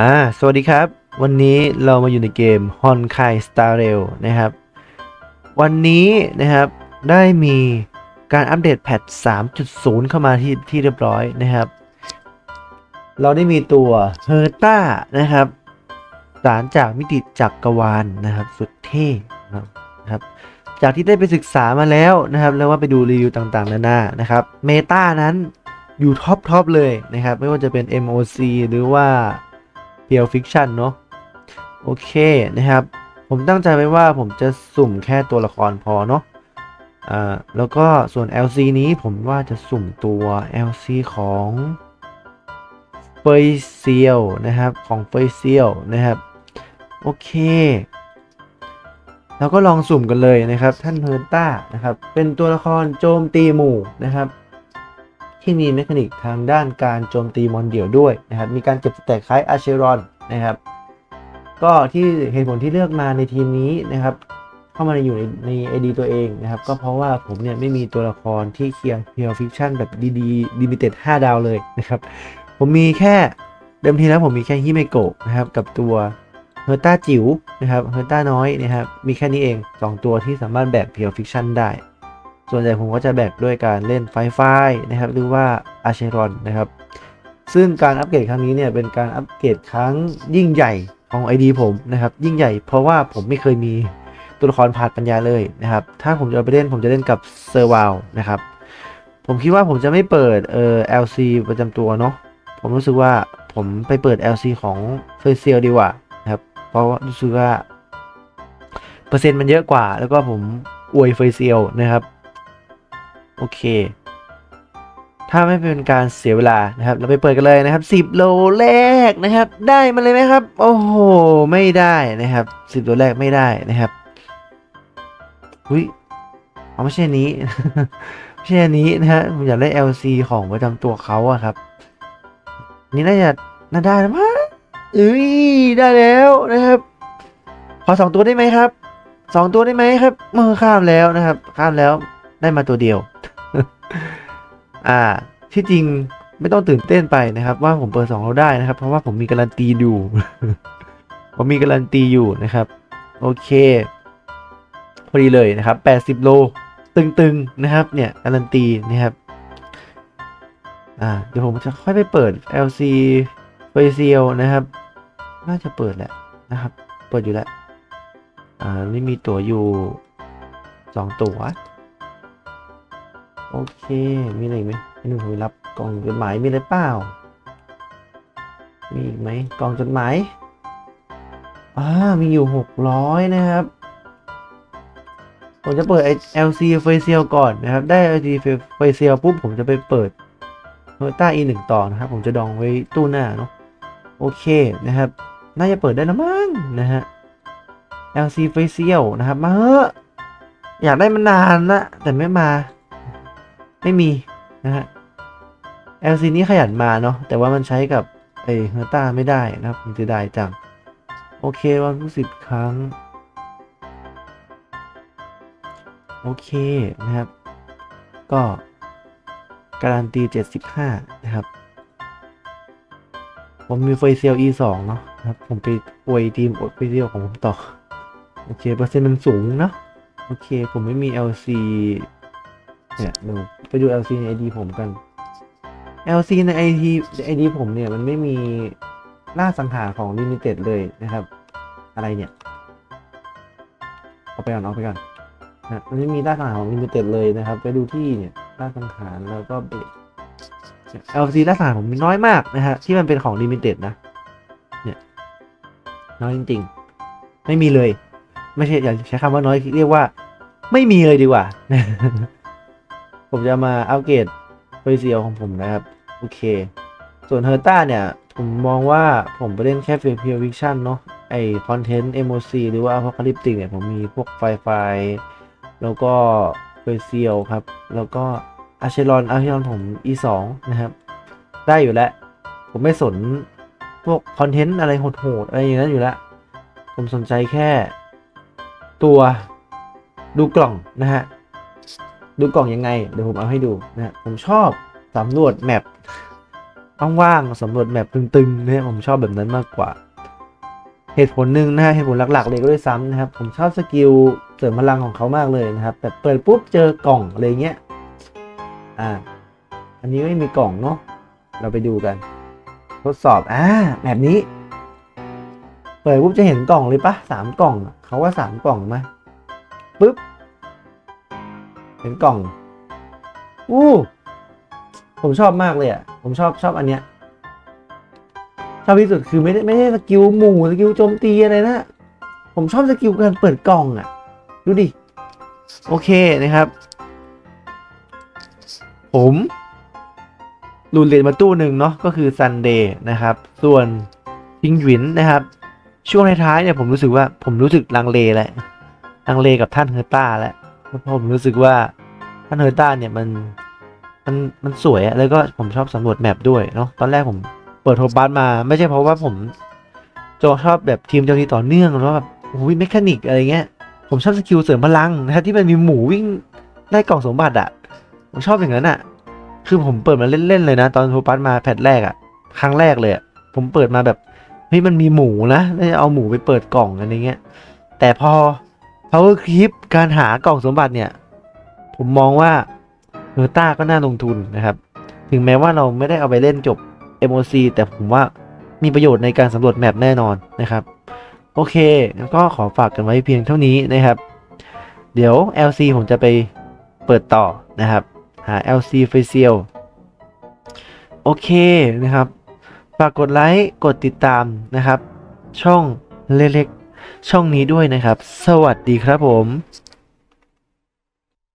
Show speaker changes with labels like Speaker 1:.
Speaker 1: อ่า สวัสดีครับ วันนี้เรามาอยู่ในเกม h o n k a i Star Rail นะครับ วันนี้นะครับได้มีการอัปเดตแพท 3.0 เข้ามาที่ที่เรียบร้อยนะครับ เราได้มีตัวเฮอร์ต้านะครับ สารจากมิติจักรวาลนะครับ สุดเท่นะครับ จากที่ได้ไปศึกษามาแล้วนะครับ แล้วว่าไปดูรีวิวต่างๆนานานะครับ เมตานั้นอยู่ท็อปทอปเลยนะครับ ไม่ว่าจะเป็น MOC หรือว่า เพียวฟิกชันเนาะโอเคนะครับ ผมตั้งใจไว้ว่าผมจะสุ่มแค่ตัวละครพอเนาะอ่าแล้วก็ส่วน LC นี้ผมว่าจะสุ่มตัว LC ของเฟยเซียวนะครับของเฟยเซียวนะครับโอเคเราก็ลองสุ่มกันเลยนะครับ ท่านเฮอร์ต้านะครับ เป็นตัวละครโจมตีหมู่นะครับ ที่มีเมคานิกทางด้านการโจมตีมอนเดี่ยวด้วยนะครับ มีการเก็บสแต็กคล้ายอาเชรอนนะครับ ก็ที่เหตุผลที่เลือกมาในทีมนี้นะครับ เข้ามาอยู่ในในไอดีตัวเองนะครับ ก็เพราะว่าผมเนี่ยไม่มีตัวละครที่เคียงเพียวฟิคชั่นแบบดีๆลิมิเต็ด5ดาวเลยนะครับ ผมมีแค่เดิมทีแล้วผมมีแค่ฮิเมโกะนะครับ กับตัวเฮอร์ต้าจิ๋วนะครับเฮอร์ต้าน้อยนะครับ มีแค่นี้เอง 2 ตัวที่สามารถแบกเพียวฟิคชั่นได้ ส่วนใหญ่ผมก็จะแบกด้วยการเล่นไฟไฟนะครับหรือว่าอาเชรอนนะครับ ซึ่งการอัปเกรดครั้งนี้เนี่ยเป็นการอัปเกรดครั้งยิ่งใหญ่ของ ID ผมนะครับยิ่งใหญ่เพราะว่าผมไม่เคยมีตัวละครผ่านปัญญาเลยนะครับ ถ้าผมจะไปเล่นผมจะเล่นกับเซอร์วาลนะครับ ผมคิดว่าผมจะไม่เปิดเอ่อ LC ประจำตัวเนาะผมรู้สึกว่าผมไปเปิด LC ของเฟเซียลดีกว่านะครับ เพราะว่ารู้สึกว่า เปอร์เซ็นต์มันเยอะกว่า แล้วก็ผมอวยเฟเซียลนะครับ โอเค ถ้าไม่เป็นการเสียเวลานะครับ เราไปเปิดกันเลยนะครับ 10 โลแรกนะครับ ได้มาเลยไหมครับ โอ้โห ไม่ได้นะครับ 10 โลแรกไม่ได้นะครับอุ้ยเอาไม่ใช่นี้ ไม่ใช่นี้นะฮะผมอยากได้ LC ของประจำตัวเขาอะครับ นี่น่าจะน่าได้นะมั้งเอ้ยได้แล้วนะครับ ขอสองตัวได้ไหมครับสองตัวได้ไหมครับมือข้ามแล้วนะครับ ข้ามแล้วได้มาตัวเดียว อ่า ที่จริงไม่ต้องตื่นเต้นไปนะครับ ว่าผมเปิดสองเราได้นะครับ เพราะว่าผมมีการันตีอยู่ ผมมีการันตีอยู่นะครับ โอเค พอดีเลยนะครับ 80 โล ตึงๆนะครับ เนี่ยการันตีนะครับ อ่า เดี๋ยวผมจะค่อยไปเปิด LC เฟเซียลนะครับ น่าจะเปิดแหละนะครับ เปิดอยู่แล้ว อ่านี่มีตั๋วอยู่สองตั๋ว โอเค มีอะไรอีกไหมให้หนูไปรับกล่องจดหมายมีอะไรเปล่า มีอีกไหมกล่องจดหมายอ่ามีอยู่หกร้อยนะครับ ผมจะเปิดไอ LC เฟเซียลก่อนนะครับ ได้ LC เฟเซียลปุ๊บผมจะไปเปิดโนต้า E 1 ต่อนะครับ ผมจะดองไว้ตู้หน้าเนาะ โอเคนะครับ น่าจะเปิดได้แล้วมั้งนะฮะ LC เฟเซียลนะครับ มาเถอะอยากได้มานานละแต่ไม่มา ไม่มีนะฮะ LC นี้ขยันมาเนาะแต่ว่ามันใช้กับไอเฮอร์ต้าไม่ได้นะครับมันจะได้จัง โอเควันทุกสิบครั้ง โอเคนะครับ ก็การันตี 75 นะครับ ผมมีไฟเซล E2 เนาะนะครับ ผมไปอวยทีมอวยไฟเซลของผมต่อ โอเค เปอร์เซ็นต์มันสูงเนาะโอเค ผมไม่มี LC เนี่ยดู ไปดู LC ใน ID ผมกัน LC ใน ID ID ผมเนี่ยมันไม่มีล่าสังหารของ Limited เลยนะครับ อะไรเนี่ยเอาไปก่อนเอาไปก่อนนะมันไม่มีล่าสังหารของ Limited เลยนะครับ ไปดูที่เนี่ยล่าสังหารแล้วก็เบร LC ล่าสังหารผมมีน้อยมากนะฮะที่มันเป็นของ Limited นะเนี่ยน้อยจริงๆ ไม่มีเลย ไม่ใช่อย่าใช้คำว่าน้อยเรียกว่า ไม่มีเลยดีกว่า ผมจะมาอัปเกรดเฟเซียลของผมนะครับ โอเค ส่วนเฮอร์ต้าเนี่ย ผมมองว่าผมไปเล่นแค่เพียววิชั่นเนาะไอคอนเทนต์ MOC หรือว่า a p o c a l y p t i c เนี่ยผมมีพวกไฟไฟแล้วก็เฟเซียลครับ แล้วก็อาเชรอนอาเชรอนผม E2 นะครับ ได้อยู่แล้ว ผมไม่สนพวกคอนเทนต์อะไรโหดๆอะไรอย่างนั้นอยู่แล้ว ผมสนใจแค่ตัวดูกล่องนะฮะ ดูกล่องยังไง เดี๋ยวผมเอาให้ดูนะฮะผมชอบสำรวจแมปว่างๆสำรวจแมปตึงๆเนี่ยผมชอบแบบนั้นมากกว่า เหตุผลหนึ่งนะฮะเหตุผลหลักๆ เลยก็ด้วยซ้ำนะครับ ผมชอบสกิลเสริมพลังของเขามากเลยนะครับแบบเปิดปุ๊บเจอกล่องอะไรเงี้ยอ่าอันนี้ไม่มีกล่องเนาะเราไปดูกัน ทดสอบอ่าแบบนี้ เปิดปุ๊บจะเห็นกล่องเลยปะสามกล่องเขาว่าสามกล่องไหมปุ๊บ เห็นกล่อง อู้ ผมชอบมากเลยอะ ผมชอบชอบอันเนี้ย ชอบที่สุดคือไม่ได้ไม่ได้สกิลหมู่สกิลโจมตีอะไรนะ ผมชอบสกิลการเปิดกล่องอะ ดูดิ โอเคนะครับ ผมรูนเรียนมาตู้หนึ่งเนาะก็คือซันเดย์นะครับ ส่วนพิงหวินนะครับ ช่วงท้ายๆเนี่ยผมรู้สึกว่าผมรู้สึกลังเลแหละลังเลกับท่านเฮอร์ต้าแล้วเพราะ ผมรู้สึกว่าท่านเฮอร์ต้าเนี่ยมันมันมันสวยอะแล้วก็ผมชอบสำรวจแมปด้วยเนาะตอนแรกผมเปิดโทบัสมา ไม่ใช่เพราะว่าผมจชอบแบบทีมเจ้าทีต่อเนื่องหรือว่าแบบโอ้ยเมคานิกอะไรเงี้ยผมชอบสกิลเสริมพลังนะที่มันมีหมูวิ่งไล่กล่องสมบัติอะผมชอบอย่างนั้นอะคือผมเปิดมาเล่นๆเลยนะ ตอนโทบัสมาแพทแรกอะครั้งแรกเลยผมเปิดมาแบบเฮ้ยมันมีหมูนะแล้วเอาหมูไปเปิดกล่องอะไรเงี้ยแต่พอ power creep การหากล่องสมบัติเนี่ย ผมมองว่าเฮอต้าก็น่าลงทุนนะครับ ถึงแม้ว่าเราไม่ได้เอาไปเล่นจบ MOC แต่ผมว่ามีประโยชน์ในการสำรวจแมปแน่นอนนะครับ โอเคก็ขอฝากกันไว้เพียงเท่านี้นะครับ เดี๋ยว LC ผมจะไปเปิดต่อนะครับ หา LC Facial โอเคนะครับ ฝากกดไลค์ กดติดตามนะครับ ช่องเล็ก ช่องนี้ด้วยนะครับ สวัสดีครับผม